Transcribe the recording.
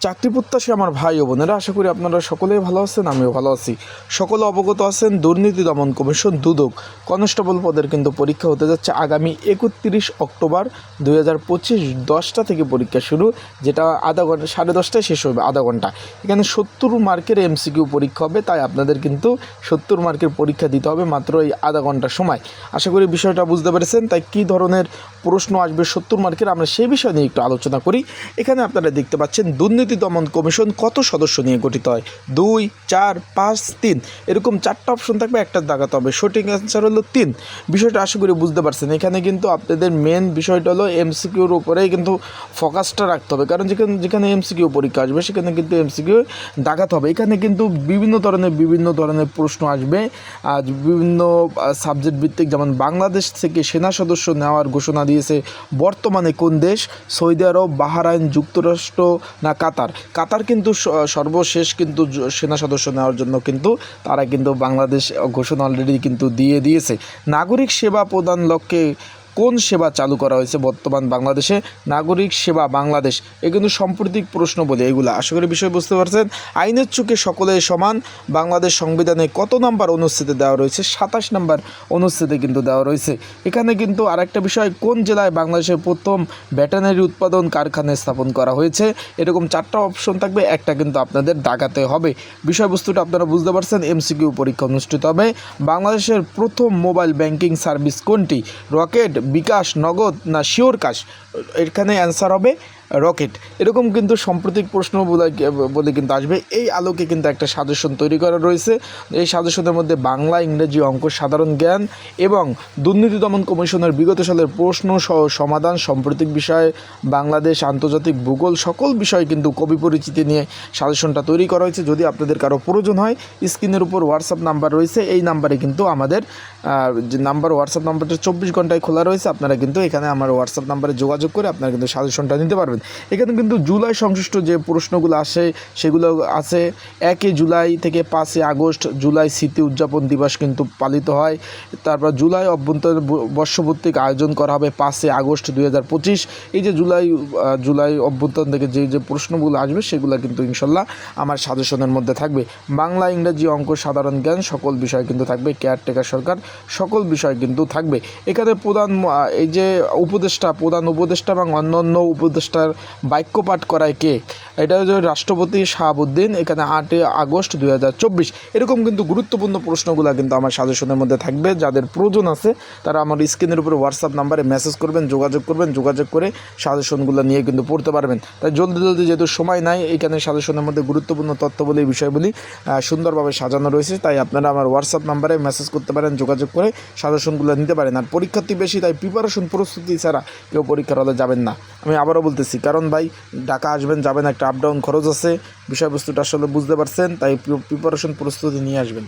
চাকরি প্রত্যাশী আমার ভাই ও বোনেরা, আশা করি আপনারা সকলেই ভালো আছেন, আমিও ভালো আছি। সকলে অবগত আছেন, দুর্নীতি দমন কমিশন দুদক কনস্টেবল পদের কিন্তু পরীক্ষা হতে যাচ্ছে আগামী একত্রিশ অক্টোবর দুই হাজার পঁচিশ দশটা থেকে পরীক্ষা শুরু, যেটা আধা ঘণ্টা, সাড়ে দশটায় শেষ হবে, আধা ঘণ্টা। এখানে সত্তর মার্কের এমসিকিউ পরীক্ষা হবে, তাই আপনাদের কিন্তু সত্তর মার্কের পরীক্ষা দিতে হবে মাত্র এই আধা ঘণ্টা সময়। আশা করি বিষয়টা বুঝতে পেরেছেন, তাই কী ধরনের প্রশ্ন আসবে সত্তর মার্কের। আমরা সেই বিষয় নিয়ে একটু আলোচনা করি। এখানে আপনারা দেখতে পাচ্ছেন, দুর্নীতি দমন কমিশন কত সদস্য নিয়ে গঠিত হয়? দুই, চার, পাঁচ, তিন। এরকম চারটা অপশন থাকবে, একটা দাগাতে হবে। সঠিক অ্যান্সার হলো তিন। বিষয়টা আশা করি বুঝতে পারছেন। এখানে কিন্তু আপনাদের মেন বিষয়টা হলো এমসিকিউর উপরেই কিন্তু ফোকাসটা রাখতে হবে। কারণ যেখানে যেখানে এমসিকিউ পরীক্ষা আসবে, সেখানে কিন্তু এমসিকিউ দাগাতে হবে। এখানে কিন্তু বিভিন্ন ধরনের বিভিন্ন ধরনের প্রশ্ন আসবে। আজ বিভিন্ন সাবজেক্ট ভিত্তিক যেমন বাংলাদেশ থেকে সেনা সদস্য নেওয়ার ঘোষণা দিয়েছে, বর্তমানে কোন দেশ? সৌদি আরব, বাহারাইন, যুক্তরাষ্ট্র না কাতার? কাতার কিন্তু সর্বশেষ কিন্তু সেনা সদস্য নেওয়ার জন্য কিন্তু তারা কিন্তু বাংলাদেশ ঘোষণা অলরেডি কিন্তু দিয়ে দিয়েছে। নাগরিক সেবা প্রদান লক্ষ্যে কোন সেবা চালু করা হয়েছে বর্তমান বাংলাদেশে? নাগরিক সেবা বাংলাদেশ। এ কিন্তু সাম্প্রতিক প্রশ্ন বলে এগুলো। আশা করি বিষয় বুঝতে পারছেন। আইনের চোখে সকলে সমান। বাংলাদেশ সংবিধানে কত নাম্বার অনুচ্ছেদে দেওয়া রয়েছে? সাতাশ নাম্বার অনুচ্ছেদে কিন্তু দেওয়া রয়েছে। এখানে কিন্তু আরেকটা বিষয়, কোন জেলায় বাংলাদেশের প্রথম ব্যাটানারি উৎপাদন কারখানা স্থাপন করা হয়েছে? এরকম চারটা অপশন থাকবে, একটা কিন্তু আপনাদের দাগাতে হবে। বিষয়বস্তুটা আপনারা বুঝতে পারছেন, এমসিকিউ পরীক্ষা অনুষ্ঠিত হবে। বাংলাদেশের প্রথম মোবাইল ব্যাংকিং সার্ভিস কোনটি? রকেট বিকাশ নগদ না শিওর কাশ এখানে অ্যান্সার হবে। রকেট। এরকম কিন্তু সাম্প্রতিক প্রশ্ন বলে- কিন্তু আসবে। এই আলোকে কিন্তু একটা সাজেশন তৈরি করা রয়েছে। এই সাজেশনের মধ্যে বাংলা, ইংরেজি অঙ্ক, সাধারণ জ্ঞান এবং দুর্নীতি দমন কমিশনের বিগত সালের প্রশ্ন সহ সমাধান, সাম্প্রতিক বিষয়ে, বাংলাদেশ আন্তর্জাতিক ভূগোল, সকল বিষয় কিন্তু কবি পরিচিতি নিয়ে সাজেশনটা তৈরি করা হয়েছে। যদি আপনাদের কারও প্রয়োজন হয়, স্ক্রিনের উপর হোয়াটসঅ্যাপ নাম্বার রয়েছে। এই নাম্বারে কিন্তু আমাদের যে নাম্বার, হোয়াটসঅ্যাপ নাম্বারটা চব্বিশ ঘন্টায় খোলা রয়েছে। আপনারা কিন্তু এখানে আমার হোয়াটসঅ্যাপ নাম্বারে যোগাযোগ করে আপনারা কিন্তু সাজেশনটা নিতে পারবেন। এখানে কিন্তু জুলাই সংশ্লিষ্ট যে প্রশ্নগুলো আসে, সেগুলো আছে। একই জুলাই থেকে পাঁচই আগস্ট জুলাই স্মৃতি উদযাপন দিবস কিন্তু পালিত হয়। তারপর জুলাই অভ্যন্তরীণ ব- বর্ষভিত্তিক আয়োজন করা হবে পাঁচই আগস্ট দুই হাজার পঁচিশ। এই যে জুলাই জুলাই অভ্যন্তরীণ থেকে যে যে প্রশ্নগুলো আসবে, সেগুলো কিন্তু ইনশাল্লাহ আমার সাজেশনের মধ্যে থাকবে। বাংলা, ইংরেজি অঙ্ক, সাধারণ জ্ঞান, সকল বিষয় কিন্তু থাকবে। কেয়ারটেকার সরকার, সকল বিষয় কিন্তু থাকবে। এখানে প্রধান এই যে উপদেষ্টা, প্রধান উপদেষ্টা এবং অন্যান্য উপদেষ্টার বাক্য পাঠ করায় কে? এটা হচ্ছে রাষ্ট্রপতি শাহাবুদ্দিন, এখানে আটই আগস্ট দুই হাজার চব্বিশ। এরকম কিন্তু গুরুত্বপূর্ণ প্রশ্নগুলো কিন্তু আমার সাজেশনের মধ্যে থাকবে। যাদের প্রয়োজন আছে, তারা আমার স্ক্রিনের উপরে হোয়াটসঅ্যাপ নাম্বারে মেসেজ করবেন, যোগাযোগ করবেন, যোগাযোগ করে সাজেশনগুলো নিয়ে কিন্তু পড়তে পারবেন। তাই জলদি জলদি যেহেতু সময় নাই, এখানে সাজেশনের মধ্যে গুরুত্বপূর্ণ তথ্য বলে এই বিষয়গুলি সুন্দরভাবে সাজানো রয়েছে। তাই আপনারা আমার হোয়াটসঅ্যাপ নাম্বারে মেসেজ করতে পারেন, যোগাযোগ করে সাজেশনগুলো নিতে পারেন। আর পরীক্ষার্থী বেশি, তাই প্রিপারেশন প্রস্তুতি ছাড়া কেউ পরীক্ষার হলে যাবেন না। আমি আবারও বলতেছি কারণ ভাই, ঢাকা আসবেন, যাবেন, একটা আপ ডাউন খরচ আছে। বিষয়বস্তুটা আসলে বুঝতে পারছেন, তাই প্রিপারেশন প্রস্তুতি নিয়ে আসবেন।